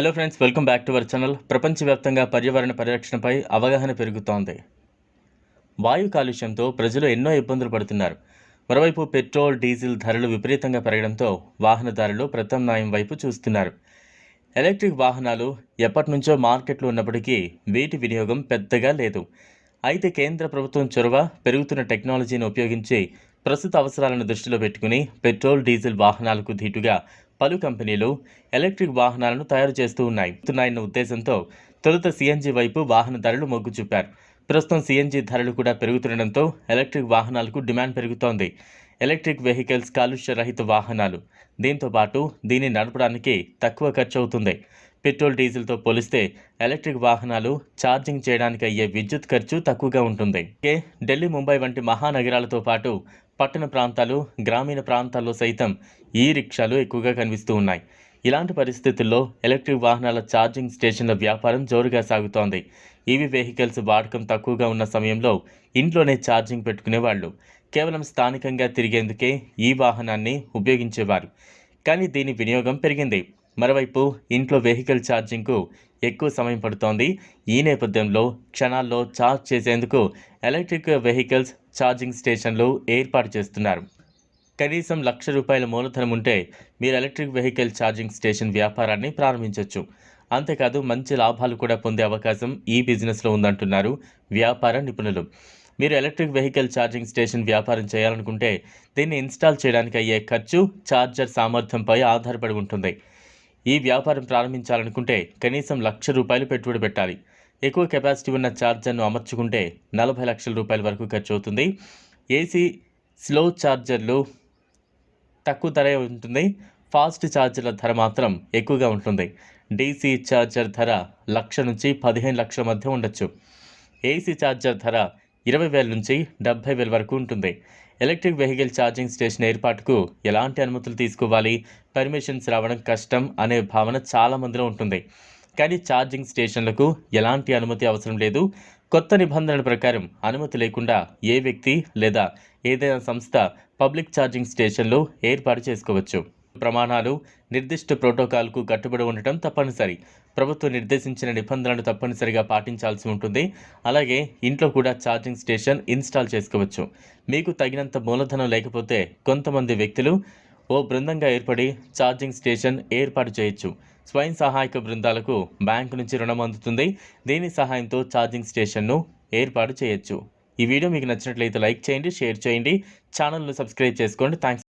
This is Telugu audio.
Hello friends welcome back to our channel ప్రపంచవ్యాప్తంగా పర్యావరణ పరిరక్షణపై అవగాహన పెరుగుతోంది. వాయు కాలుష్యంతో ప్రజలు ఎన్నో ఇబ్బందులు పడుతున్నారు. మరోవైపు పెట్రోల్ డీజిల్ ధరలు విపరీతంగా పెరగడంతో వాహనదారులు ప్రత్యామ్నాయం వైపు చూస్తున్నారు. ఎలక్ట్రిక్ వాహనాలు ఎప్పటి నుంచో మార్కెట్లో ఉన్నప్పటికీ వీటి వినియోగం పెద్దగా లేదు. అయితే కేంద్ర ప్రభుత్వం చొరవ పెరుగుతున్న టెక్నాలజీని ఉపయోగించి ప్రస్తుత అవసరాలను దృష్టిలో పెట్టుకుని పెట్రోల్ డీజిల్ వాహనాలకు ధీటుగా పలు కంపెనీలు ఎలక్ట్రిక్ వాహనాలను తయారు చేస్తూ ఉన్నాయి. ఉన్నాయన్న ఉద్దేశంతో తొలుత సీఎన్జీ వైపు వాహనదారులు మొగ్గు చూపారు. ప్రస్తుతం సీఎన్జీ ధరలు కూడా పెరుగుతుండడంతో ఎలక్ట్రిక్ వాహనాలకు డిమాండ్ పెరుగుతోంది. ఎలక్ట్రిక్ వెహికల్స్ కాలుష్య రహిత వాహనాలు. దీంతో పాటు దీన్ని నడపడానికి తక్కువ ఖర్చు అవుతుంది. పెట్రోల్ డీజిల్తో పోలిస్తే ఎలక్ట్రిక్ వాహనాలు ఛార్జింగ్ చేయడానికి అయ్యే విద్యుత్ ఖర్చు తక్కువగా ఉంటుంది. అలాగే ఢిల్లీ ముంబై వంటి మహానగరాలతో పాటు పట్టణ ప్రాంతాలు గ్రామీణ ప్రాంతాల్లో సైతం ఈ రిక్షాలు ఎక్కువగా కనిపిస్తూ ఉన్నాయి. ఇలాంటి పరిస్థితుల్లో ఎలక్ట్రిక్ వాహనాల ఛార్జింగ్ స్టేషన్ల వ్యాపారం జోరుగా సాగుతోంది. ఈవీ వెహికల్స్ వాడకం తక్కువగా ఉన్న సమయంలో ఇంట్లోనే ఛార్జింగ్ పెట్టుకునేవాళ్ళు. కేవలం స్థానికంగా తిరిగేందుకే ఈ వాహనాన్ని ఉపయోగించేవారు. కానీ దీని వినియోగం పెరిగింది. మరోవైపు ఇంట్లో వెహికల్ ఛార్జింగ్కు ఎక్కువ సమయం పడుతోంది. ఈ నేపథ్యంలో క్షణాల్లో ఛార్జ్ చేసేందుకు ఎలక్ట్రిక్ వెహికల్స్ ఛార్జింగ్ స్టేషన్లు ఏర్పాటు చేస్తున్నారు. కనీసం లక్ష రూపాయల మూలధనం ఉంటే మీరు ఎలక్ట్రిక్ వెహికల్ ఛార్జింగ్ స్టేషన్ వ్యాపారాన్ని ప్రారంభించవచ్చు అంతేకాదు మంచి లాభాలు కూడా పొందే అవకాశం ఈ బిజినెస్లో ఉందంటున్నారు వ్యాపార నిపుణులు. మీరు ఎలక్ట్రిక్ వెహికల్ ఛార్జింగ్ స్టేషన్ వ్యాపారం చేయాలనుకుంటే దీన్ని ఇన్స్టాల్ చేయడానికి అయ్యే ఖర్చు ఛార్జర్ సామర్థ్యంపై ఆధారపడి ఉంటుంది. ఈ వ్యాపారం ప్రారంభించాలనుకుంటే కనీసం లక్ష రూపాయలు పెట్టుబడి పెట్టాలి. ఎక్కువ కెపాసిటీ ఉన్న ఛార్జర్ను అమర్చుకుంటే నలభై లక్షల రూపాయల వరకు ఖర్చు అవుతుంది ఏసీ స్లో ఛార్జర్లు తక్కువ ధర ఉంటుంది. ఫాస్ట్ ఛార్జర్ల ధర మాత్రం ఎక్కువగా ఉంటుంది. డీసీ ఛార్జర్ ధర లక్ష నుంచి పదిహేను లక్షల మధ్య ఉండొచ్చు. ఏసీ ఛార్జర్ ధర ఇరవై వేల నుంచి డెబ్బై వేల వరకు ఉంటుంది. ఎలక్ట్రిక్ వెహికల్ ఛార్జింగ్ స్టేషన్ ఏర్పాటుకు ఎలాంటి అనుమతులు తీసుకోవాలి? పర్మిషన్స్ రావడం కష్టం అనే భావన చాలా మందిలో ఉంటుంది. కానీ ఛార్జింగ్ స్టేషన్లకు ఎలాంటి అనుమతి అవసరం లేదు. కొత్త నిబంధనల ప్రకారం అనుమతి లేకుండా ఏ వ్యక్తి లేదా ఏదైనా సంస్థ పబ్లిక్ ఛార్జింగ్ స్టేషన్లు ఏర్పాటు చేసుకోవచ్చు. ప్రమాణాలు నిర్దిష్ట ప్రోటోకాల్కు కట్టుబడి ఉండటం తప్పనిసరి. ప్రభుత్వం నిర్దేశించిన నిబంధనలు తప్పనిసరిగా పాటించాల్సి ఉంటుంది. అలాగే ఇంట్లో కూడా ఛార్జింగ్ స్టేషన్ ఇన్స్టాల్ చేసుకోవచ్చు. మీకు తగినంత మూలధనం లేకపోతే కొంతమంది వ్యక్తులు ఓ బృందంగా ఏర్పడి ఛార్జింగ్ స్టేషన్ ఏర్పాటు చేయొచ్చు. స్వయం సహాయక బృందాలకు బ్యాంకు నుంచి రుణం అందుతుంది. దీని సహాయంతో ఛార్జింగ్ స్టేషన్ను ఏర్పాటు చేయొచ్చు. ఈ వీడియో మీకు నచ్చినట్లయితే లైక్ చేయండి షేర్ చేయండి. ఛానల్ను సబ్స్క్రైబ్ చేసుకోండి. థ్యాంక్స్